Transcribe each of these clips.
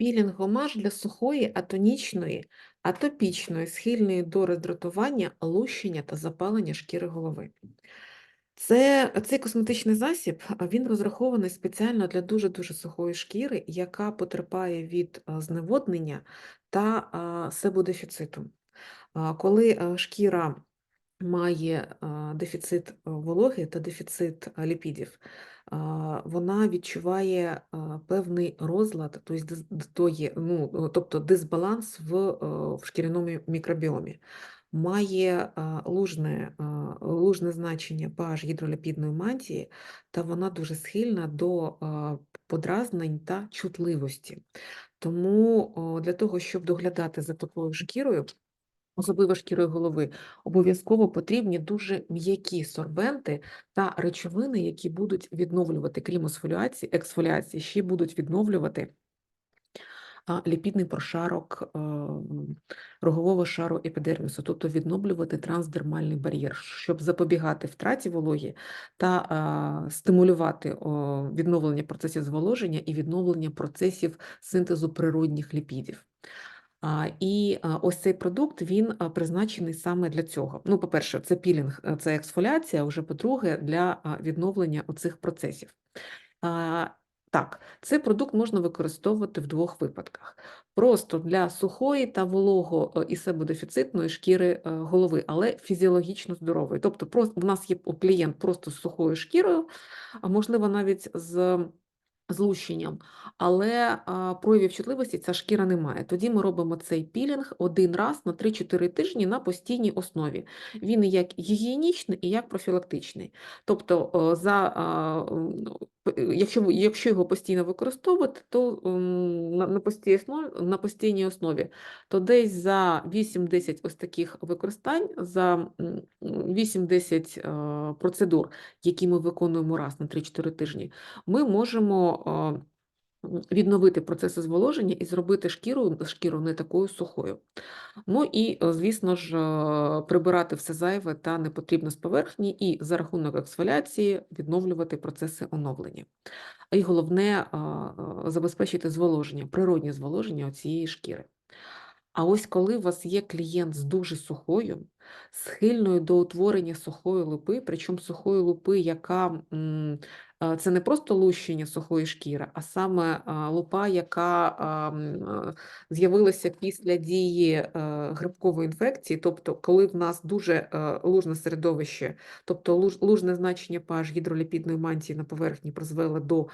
Пілінг-гомаж для сухої, атонічної, атопічної, схильної до роздратування, лущення та запалення шкіри голови. Це, цей косметичний засіб він розрахований спеціально для дуже-дуже сухої шкіри, яка потерпає від зневоднення та себодефіциту. Коли шкіра має дефіцит вологи та дефіцит ліпідів, вона відчуває певний розлад, тобто, ну, тобто дисбаланс в, шкіряному мікробіомі. Має лужне, лужне значення pH гідроліпідної мантії, та вона дуже схильна до подразнень та чутливості. Тому для того, щоб доглядати за такою шкірою, особливо шкірою голови, обов'язково потрібні дуже м'які сорбенти та речовини, які будуть відновлювати, крім ексфоліації, ще будуть відновлювати ліпідний прошарок е, рогового шару епідермісу, тобто відновлювати трансдермальний бар'єр, щоб запобігати втраті вологі та стимулювати відновлення процесів зволоження і відновлення процесів синтезу природних ліпідів. І ось цей продукт він призначений саме для цього. Ну, по-перше, це пілінг, е, це ексфоліація, а вже по-друге, для відновлення оцих процесів. Так, цей продукт можна використовувати в двох випадках: просто для сухої та волого е, і себодефіцитної шкіри е, голови, але фізіологічно здорової. Тобто, просто в нас є клієнт просто з сухою шкірою, а можливо навіть з злущенням, але а, проявів чутливості ця шкіра не має. Тоді ми робимо цей пілінг один раз на 3-4 тижні на постійній основі. Він як гігієнічний, і як профілактичний. Тобто, за, якщо, якщо його постійно використовувати, то на, на, постійній основі, на постійній основі, то десь за 8-10 ось таких використань, за м, 8-10 е, процедур, які ми виконуємо раз на 3-4 тижні, ми можемо м, відновити процеси зволоження і зробити шкіру, шкіру не такою сухою. Ну і, е, звісно ж, е, прибирати все зайве та непотрібне з поверхні, і за рахунок ексфоляції відновлювати процеси оновлення. І головне а, забезпечити зволоження, природнє зволоження цієї шкіри. А ось коли у вас є клієнт з дуже сухою, схильною до утворення сухої лупи, причому сухої лупи, яка е, це не просто лущення сухої шкіри, а саме лупа, яка а, м, е, з'явилася після дії е, грибкової інфекції, тобто коли в нас дуже е, лужне середовище, тобто лужне значення pH гідроліпідної мантії на поверхні призвело до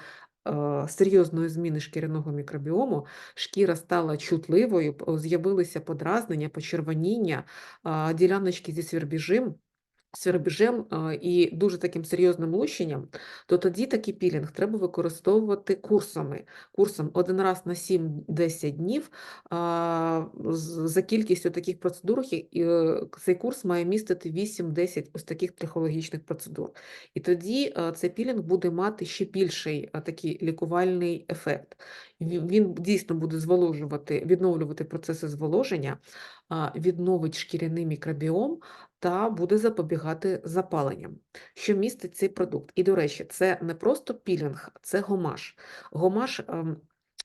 е, серйозної зміни шкіряного мікробіому, шкіра стала чутливою, з'явилися подразнення, почервоніння, діляночки зі свербіжим, свербіжем і дуже таким серйозним лущенням, то тоді такий пілінг треба використовувати курсами. Курсом один раз на 7-10 днів за кількістю таких процедур е, цей курс має містити 8-10 ось таких трихологічних процедур. І тоді цей пілінг буде мати ще більший такий лікувальний ефект. Він дійсно буде зволожувати, відновлювати процеси зволоження, відновить шкіряний мікробіом та буде запобігати запаленням, що містить цей продукт. І, до речі, це не просто пілінг, це гомаш. Гомаш ем,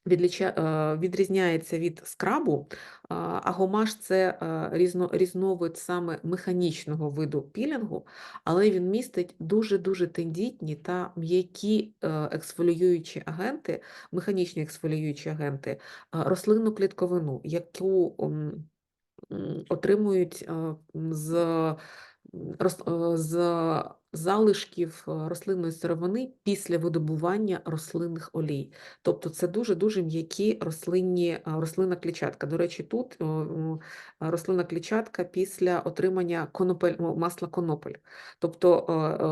е, відрізняється від скрабу, а гомаш це е, різно, різновид саме механічного виду пілінгу, але він містить дуже-дуже тендітні та м'які е, ексфоліюючі агенти, механічні ексфоліюючі агенти, рослинну клітковину, яку м, м, отримують з, е, з залишків е, рослинної сировини після видобування рослинних олій. Тобто це дуже-дуже м'які рослинні, рослинна клітчатка. До речі, тут рослинна клітчатка після отримання конопель, масла конопель. Тобто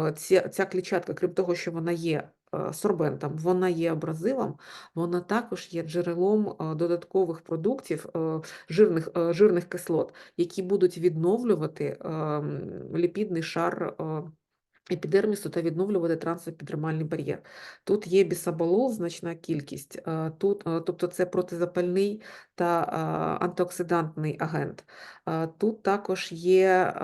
е, ця, ця клітчатка, крім того, що вона є сорбентом, вона є абразивом, вона також є джерелом е, додаткових продуктів, е, жирних, е, жирних кислот, які будуть відновлювати ем, ліпідний шар е, епідермісу та відновлювати трансепідермальний бар'єр. Тут є бісаболол, значна кількість, тут, тобто це протизапальний та антиоксидантний агент. Тут також є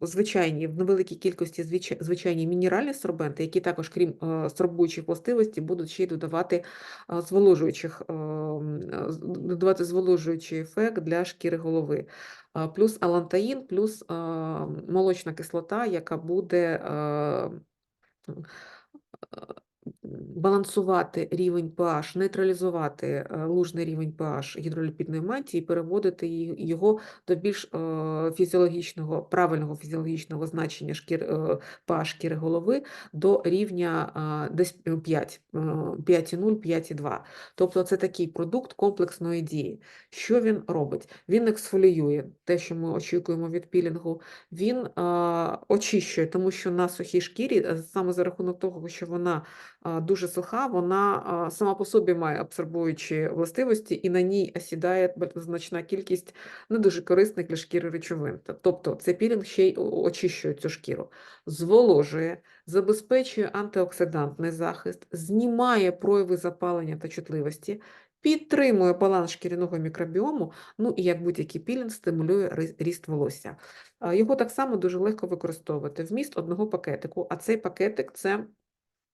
звичайні, в невеликій кількості звичайні мінеральні сорбенти, які також, крім сорбуючих властивостей, будуть ще й додавати зволожуючих, додавати зволожуючий ефект для шкіри голови. Плюс алантаїн, плюс молочна кислота, яка буде а, м, а, балансувати рівень pH, нейтралізувати е, лужний рівень pH гідроліпідної мантії і переводити його до більш е, фізіологічного, правильного фізіологічного значення шкір, е, pH шкіри голови до рівня десь 5, е, 5,0, 5,2. Тобто це такий продукт комплексної дії. Що він робить? Він ексфоліює те, що ми очікуємо від пілінгу, він очищує, тому що на сухій шкірі, саме за рахунок того, що вона дуже суха, вона сама по собі має абсорбуючі властивості, і на ній осідає значна кількість не дуже корисних для шкіри речовин. Тобто цей пілінг ще й очищує цю шкіру, зволожує, забезпечує антиоксидантний захист, знімає прояви запалення та чутливості. Підтримує баланс шкіряного мікробіому, ну і як будь-який пілінг стимулює ріст волосся. Його так само дуже легко використовувати. Вміст одного пакетику, а цей пакетик це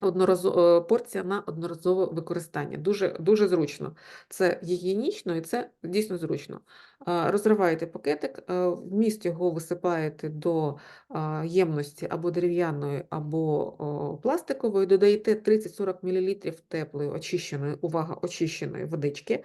одноразова порція на одноразове використання. Дуже, дуже зручно. Це гігієнічно і це дійсно зручно. Розриваєте пакетик, е, вміст його висипаєте до ємності або дерев'яної, або пластикової, додаєте 30-40 мл теплої, очищеної, увага, очищеної водички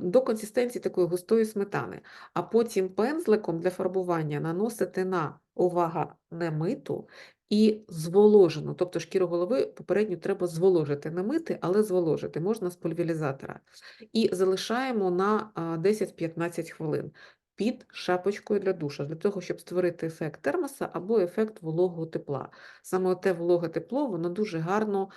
до консистенції такої густої сметани, а потім пензликом для фарбування наносите на, увага, немиту і зволожено. тобто шкіру голови попередньо треба зволожити, не мити, але зволожити, можна з пульверізатора. І залишаємо на 10-15 хвилин під шапочкою для душа, для того, щоб створити ефект термоса або ефект вологого тепла. Саме те вологе тепло, воно дуже гарно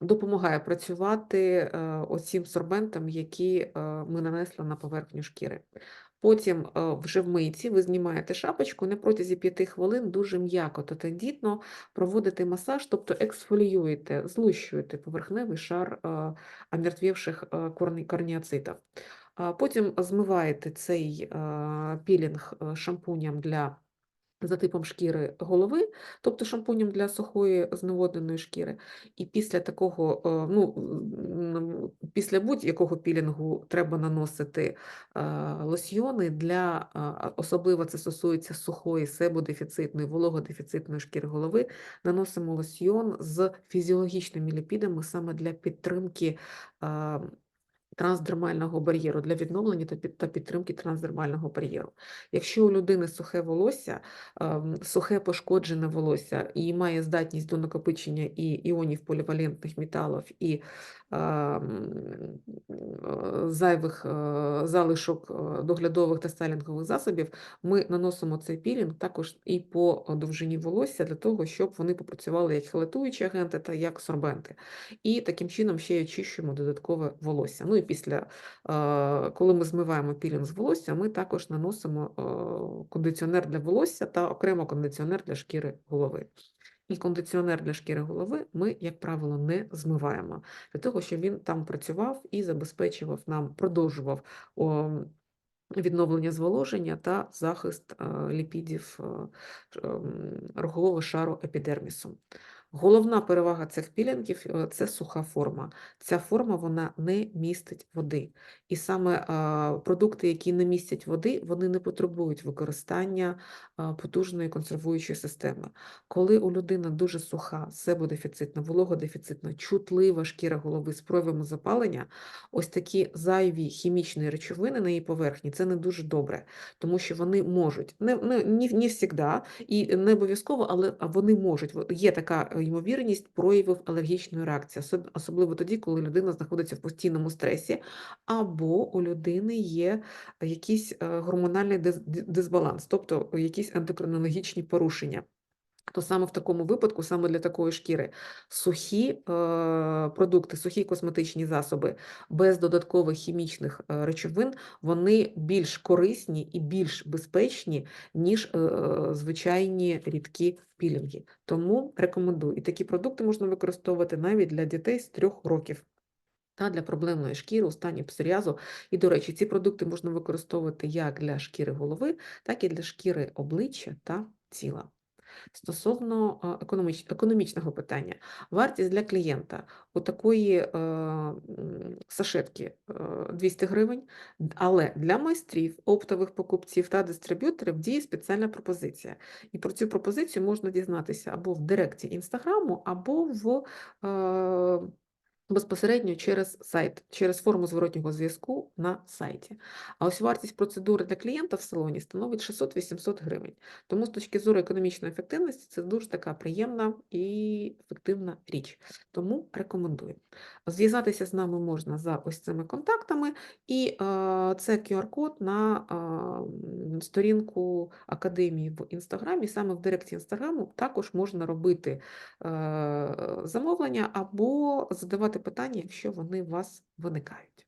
допомагає працювати е, оцим сорбентам, які е, ми нанесли на поверхню шкіри. Потім е, вже в мийці ви знімаєте шапочку, на протязі 5 хвилин дуже м'яко та тендітно проводите масаж, тобто ексфоліюєте, злущуєте поверхневий шар омертвівших корніоцитів. Потім змиваєте цей пілінг шампунем для за типом шкіри голови, тобто шампунем для сухої зневодненої шкіри. І після такого, е, ну, після будь-якого пілінгу треба наносити е, лосьйони для, особливо це стосується сухої, себодефіцитної, вологодефіцитної шкіри голови, наносимо лосьйон з фізіологічними ліпідами саме для підтримки трансдермального бар'єру, для відновлення та підтримки трансдермального бар'єру. Якщо у людини сухе волосся, ем, сухе пошкоджене волосся і має здатність до накопичення і іонів полівалентних металів, і ем, е, зайвих е, залишок е, доглядових та стайлінгових засобів, ми наносимо цей пілінг також і по довжині волосся для того, щоб вони попрацювали як хелатуючі агенти та як сорбенти. І таким чином ще й очищуємо додаткове волосся. Ну і після, е, коли ми змиваємо пілінг з волосся, ми також наносимо е, кондиціонер для волосся та окремо кондиціонер для шкіри голови. І кондиціонер для шкіри голови ми, як правило, не змиваємо для того, щоб він там працював і забезпечував нам, продовжував відновлення зволоження та захист е, ліпідів ем, рогового шару епідермісу. Головна перевага цих пілінгів е, це суха форма. Ця форма вона не містить води. І саме продукти, які не містять води, вони не потребують використання потужної консервуючої системи. Коли у людини дуже суха, себодефіцитна, вологодефіцитна, чутлива шкіра голови з проявами запалення, ось такі зайві хімічні речовини на її поверхні це не дуже добре, тому що вони можуть, не, не, не, не завжди, і не обов'язково, але вони можуть. Є така е, ймовірність проявів алергічної реакції, особливо тоді, коли людина знаходиться в постійному стресі, або у людини є якийсь е, гормональний дис- дисбаланс, тобто якісь ендокринологічні порушення. То саме в такому випадку, саме для такої шкіри, сухі е, продукти, сухі косметичні засоби без додаткових хімічних е, речовин, вони більш корисні і більш безпечні, ніж е, звичайні рідкі пілінги. Тому рекомендую. І такі продукти можна використовувати навіть для дітей з 3 років. Та для проблемної шкіри у стані псоріазу. І, до речі, ці продукти можна використовувати як для шкіри голови, так і для шкіри обличчя та тіла. Стосовно економіч- економічного питання, вартість для клієнта у такої е, сашетки е, 200 гривень, але для майстрів, оптових покупців та дистриб'юторів діє спеціальна пропозиція. І про цю пропозицію можна дізнатися або в директі інстаграму, або в е, безпосередньо через сайт, через форму зворотнього зв'язку на сайті. А ось вартість процедури для клієнта в салоні становить 600-800 гривень. Тому з точки зору економічної ефективності це дуже така приємна і ефективна річ. Тому рекомендую. Зв'язатися з нами можна за ось цими контактами, і е, це QR-код на е, сторінку академії в інстаграмі. Саме в директі інстаграму також можна робити е, замовлення або задавати питання, якщо вони у вас виникають.